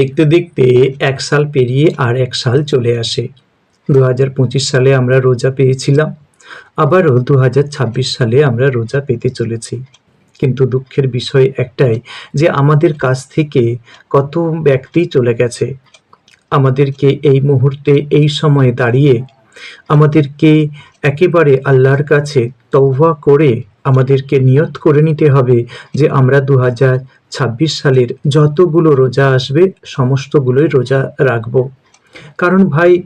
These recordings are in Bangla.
দেখতে দেখতে এক সাল পেরিয়ে আর এক সাল চলে আসে। দু হাজার পঁচিশ সালে আমরা রোজা পেয়েছিলাম, আবারও দু হাজার ছাব্বিশ সালে আমরা রোজা পেতে চলেছি। কিন্তু দুঃখের বিষয় একটাই যে আমাদের কাছ থেকে কত ব্যক্তি চলে গেছে। আমাদেরকে এই মুহূর্তে, এই সময়ে দাঁড়িয়ে আমাদেরকে একেবারে আল্লাহর কাছে তৌবা করে আমাদেরকে নিয়ত করে নিতে হবে যে আমরা দু হাজার হাজার ছাব্বিশ সালের যতগুলো রোজা আসবে, সমস্তগুলোই রোজা রাখব। কারণ ভাই,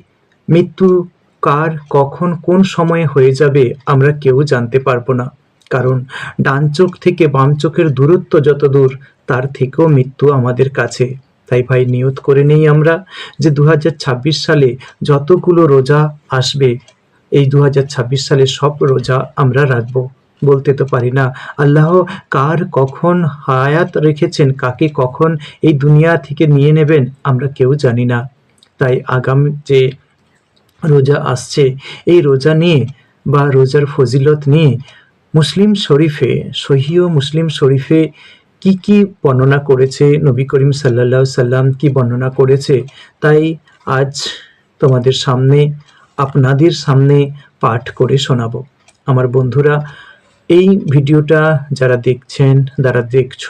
মৃত্যু কার কখন কোন সময়ে হয়ে যাবে আমরা কেউ জানতে পারব না। কারণ ডান চোখ থেকে বাম চোখের দূরত্ব যত দূর, তার থেকেও মৃত্যু আমাদের কাছে। তাই ভাই, নিয়ত করে নেই আমরা যে দু হাজার ছাব্বিশ সালে যতগুলো রোজা আসবে, এই দু হাজার ছাব্বিশ সালে সব রোজা আমরা রাখব। বলতে তো পারি না। আল্লাহ কার কখন হায়াত রেখেছেন, কাকে কখন এই দুনিয়া থেকে নিয়ে নেবেন, আমরা কেউ জানি না। তাই আগামী যে রোজা আসছে, এই রোজা নিয়ে বা রোজার ফজিলত নিয়ে মুসলিম শরীফে সহিও মুসলিম শরীফে কি কি বর্ণনা করেছে নবী করিম সাল্লাল্লাহু সাল্লাম, কি বর্ণনা করেছে? তাই আজ তোমাদের সামনে, আপনাদের সামনে পাঠ করে শোনাবো। আমার বন্ধুরা এই ভিডিওটা যারা দেখছেন যারা দেখছ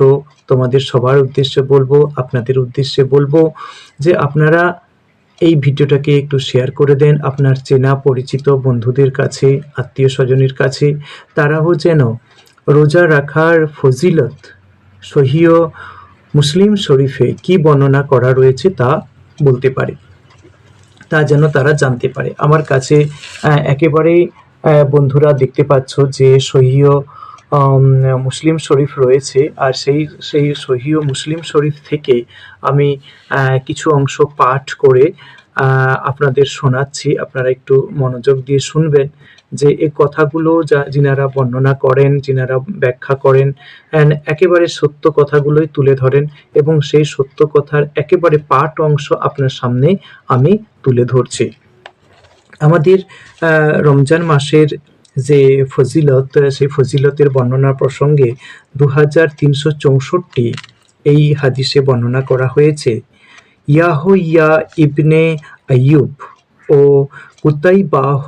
তোমাদের সবার উদ্দেশ্যে বলব আপনাদের উদ্দেশ্যে বলব যে আপনারা এই ভিডিওটাকে একটু শেয়ার করে দেন আপনার চেনা পরিচিত বন্ধুদের কাছে আত্মীয় স্বজনের কাছে। তারাও যেন রোজা রাখার ফজিলত সহিও মুসলিম শরীফে কি বর্ণনা করা রয়েছে তা বলতে পারে। তা যেন তারা জানতে পারে। আমার কাছে আহ, বন্ধুরা দেখতে পাচ্ছ যে সহিও মুসলিম শরীফ রয়েছে। আর সেই সেই সহিও মুসলিম শরীফ থেকে আমি কিছু অংশ পাঠ করে আপনাদের শোনাচ্ছি। আপনারা একটু মনোযোগ দিয়ে শুনবেন যে এই কথাগুলো যা, যিনারা বর্ণনা করেন, যিনারা ব্যাখ্যা করেন একেবারে সত্য কথাগুলোই তুলে ধরেন এবং সেই সত্য কথার একেবারে পাঠ অংশ আপনার সামনে আমি তুলে ধরছি। আমাদের রমজান মাসের যে ফজিলত, সেই ফজিলতের বর্ণনা প্রসঙ্গে দু হাজার তিনশো চৌষট্টি এই হাদিসে বর্ণনা করা হয়েছে, ইয়াহো ইয়া ইবনে আইয়ুব ও কুতাইবাহ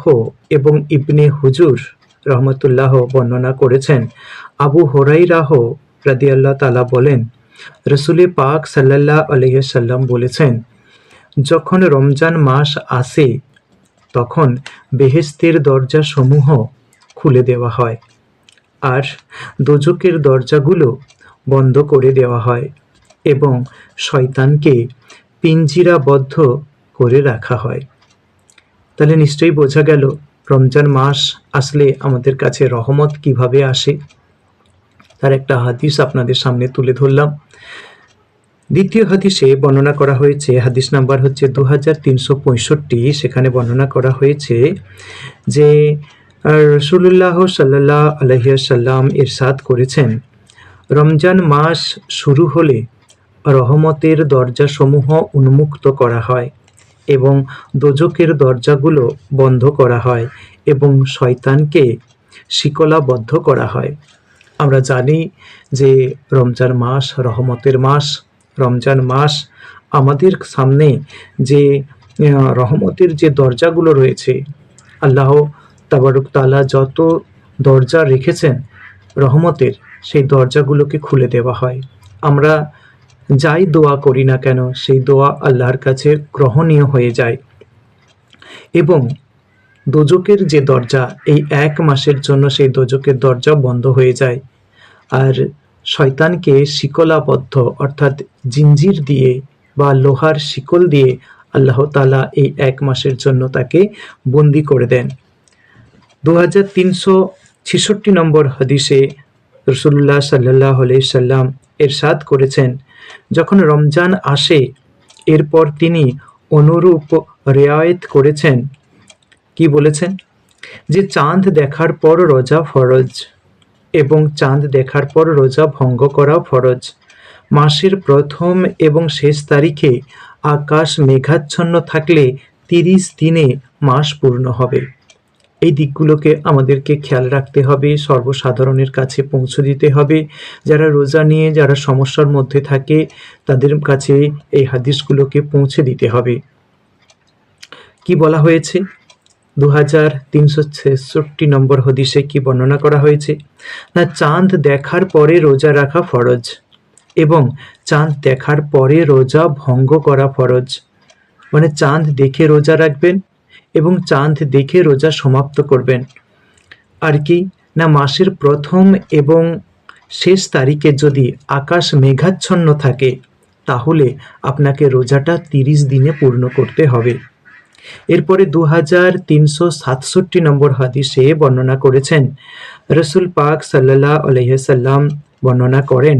এবং ইবনে হুজুর রহমতুল্লাহ বর্ণনা করেছেন। আবু হরাইরাহ রাদিয়াল্লাহ তালা বলেন, রসুলে পাক সাল্লাল্লাহ আলহিসাল্লাম বলেছেন, যখন রমজান মাস আসে তখন বেহেস্তের দরজা সমূহ খুলে দেওয়া হয় আর দোজকের দরজাগুলো বন্ধ করে দেওয়া হয় এবং শয়তানকে পিঞ্জিরাবদ্ধ করে রাখা হয়। তাহলে নিশ্চয়ই বোঝা গেল রমজান মাস আসলে আমাদের কাছে রহমত কীভাবে আসে। তার একটা হাদিস আপনাদের সামনে তুলে ধরলাম। দ্বিতীয় হাদিসে বর্ণনা করা হয়েছে, হাদিস নাম্বার হচ্ছে দু হাজার তিনশো পঁয়ষট্টি, সেখানে বর্ণনা করা হয়েছে যে রসুল্লাহ সাল্লাহ আলহিয়াসাল্লাম ইরশাদ করেছেন, রমজান মাস শুরু হলে রহমতের দরজাসমূহ উন্মুক্ত করা হয় এবং দোজকের দরজাগুলো বন্ধ করা হয় এবং শয়তানকে শিকলাবদ্ধ করা হয়। আমরা জানি যে, রমজান মাস রহমতের মাস রমজান মাস আমাদের সামনে যে রহমতের যে দরজাগুলো রয়েছে, আল্লাহ তাবারুক তালা যত দরজা রেখেছেন রহমতের, সেই দরজাগুলোকে খুলে দেওয়া হয়। আমরা যাই দোয়া করি না কেন, সেই দোয়া আল্লাহর কাছে গ্রহণীয় হয়ে যায়। এবং দোজকের যে দরজা, এই এক মাসের জন্য সেই দোজকের দরজা বন্ধ হয়ে যায়। আর শয়তানকে শিকলাবদ্ধ, অর্থাৎ জিঞ্জির দিয়ে বা লোহার শিকল দিয়ে আল্লাহ তালা এই এক মাসের জন্য তাকে বন্দি করে দেন। দু হাজার তিনশো ছেষট্টি নম্বর হাদিসে রসুল্লাহ সাল্লাহ সাল্লাম এরশাদ করেছেন, যখন রমজান আসে, এরপর তিনি অনুরূপ রেয়ায়েত করেছেন। কি বলেছেন? যে চাঁদ দেখার পর রোজা ফরজ। এবং চাঁদ দেখার পর রোজা ভঙ্গ করা ফরজ। মাসের প্রথম এবং শেষ তারিখে আকাশ মেঘাচ্ছন্ন থাকলে তিরিশ দিনে মাস পূর্ণ হবে। এই দিকগুলোকে আমাদেরকে খেয়াল রাখতে হবে, সর্বসাধারণের কাছে পৌঁছে দিতে হবে। যারা রোজা নিয়ে, যারা সমস্যার মধ্যে থাকে, তাদের কাছে এই হাদিসগুলোকে পৌঁছে দিতে হবে। কি বলা হয়েছে? দু হাজার তিনশো ছেষট্টি নম্বর হদিসে কি বর্ণনা করা হয়েছে? না, চাঁদ দেখার পরে রোজা রাখা ফরজ এবং চাঁদ দেখার পরে রোজা ভঙ্গ করা ফরজ। মানে চাঁদ দেখে রোজা রাখবেন এবং চাঁদ দেখে রোজা সমাপ্ত করবেন। আর কি? না, মাসের প্রথম এবং শেষ তারিখে যদি আকাশ মেঘাচ্ছন্ন থাকে, তাহলে আপনাকে রোজাটা তিরিশ দিনে পূর্ণ করতে হবে। এরপরে দু হাজার তিনশো সাতষট্টি নম্বর হাদিসে বর্ণনা করেছেন। রসুল পাক সাল্লাহ আলহ্লাম বর্ণনা করেন।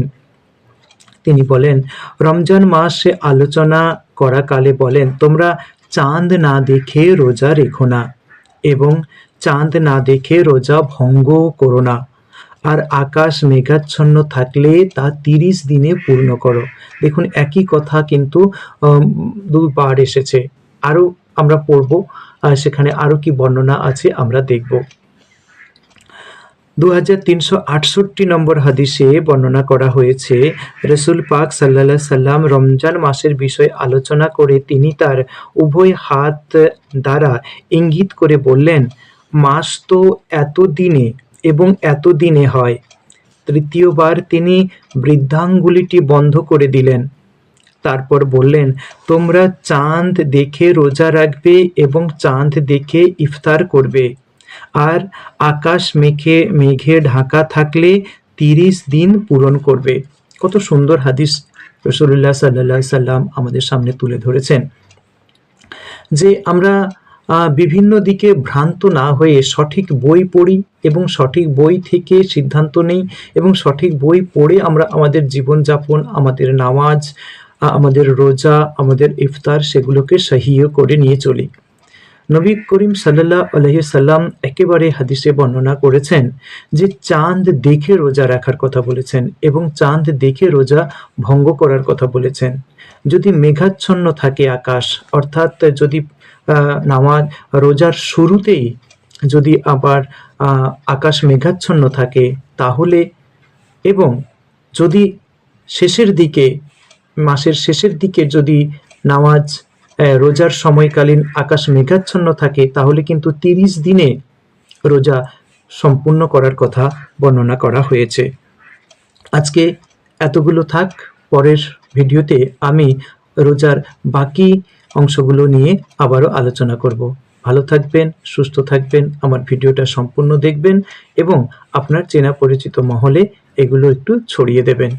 তিনি বলেন, রমজান মাসে আলোচনা করাকালে বলেন, তোমরা চাঁদ না দেখে রোজা রেখো না এবং চাঁদ না দেখে রোজা ভঙ্গ করো না। আর আকাশ মেঘাচ্ছন্ন থাকলে তা তিরিশ দিনে পূর্ণ করো। দেখুন, একই কথা কিন্তু দুবার এসেছে। আরও আমরা পড়ব, আর সেখানে আরও কি বর্ণনা আছে আমরা দেখব। দু হাজার তিনশো আটষট্টি নম্বর হাদিসে বর্ণনা করা হয়েছে, রসুল পাক সাল্লাহ সাল্লাম রমজান মাসের বিষয়ে আলোচনা করে তিনি তার উভয় হাত দ্বারা ইঙ্গিত করে বললেন, মাস তো এত দিনে এবং এত দিনে হয়। তৃতীয়বার তিনি বৃদ্ধাঙ্গুলিটি বন্ধ করে দিলেন। তারপর বললেন, তোমরা চাঁদ দেখে রোজা রাখবে এবং চাঁদ দেখে ইফতার করবে। আর আকাশ মেঘে মেঘে ঢাকা থাকলে তিরিশ দিন পূরণ করবে। কত সুন্দর হাদিস রসুল্লাহ সাল্লাহ সাল্লাম আমাদের সামনে তুলে ধরেছেন। যে আমরা বিভিন্ন দিকে ভ্রান্ত না হয়ে সঠিক বই পড়ি এবং সঠিক বই থেকে সিদ্ধান্ত নেই এবং সঠিক বই পড়ে আমরা আমাদের জীবনযাপন, আমাদের নামাজ আমাদের রোজা, আমাদের ইফতার সেগুলোকে সহিয় করে নিয়ে চলি। নবী করিম সাল্লাহ আলহি সাল্লাম একেবারে হাদিসে বর্ণনা করেছেন যে চাঁদ দেখে রোজা রাখার কথা বলেছেন এবং চাঁদ দেখে রোজা ভঙ্গ করার কথা বলেছেন। যদি মেঘাচ্ছন্ন থাকে আকাশ, অর্থাৎ যদি নামাজ, রোজার শুরুতেই যদি আবার আকাশ মেঘাচ্ছন্ন থাকে, তাহলে এবং যদি শেষের দিকে মাসের শেষের দিকে যদি নামাজ রোজার সময়কালীন আকাশ মেঘাচ্ছন্ন থাকে, তাহলে কিন্তু তিরিশ দিনে রোজা সম্পূর্ণ করার কথা বর্ণনা করা হয়েছে। আজকে এতগুলো থাক, পরের ভিডিওতে আমি রোজার বাকি অংশগুলো নিয়ে আবারও আলোচনা করব। ভালো থাকবেন, সুস্থ থাকবেন, আমার ভিডিওটা সম্পূর্ণ দেখবেন এবং আপনার চেনা পরিচিত মহলে এগুলো একটু ছড়িয়ে দেবেন।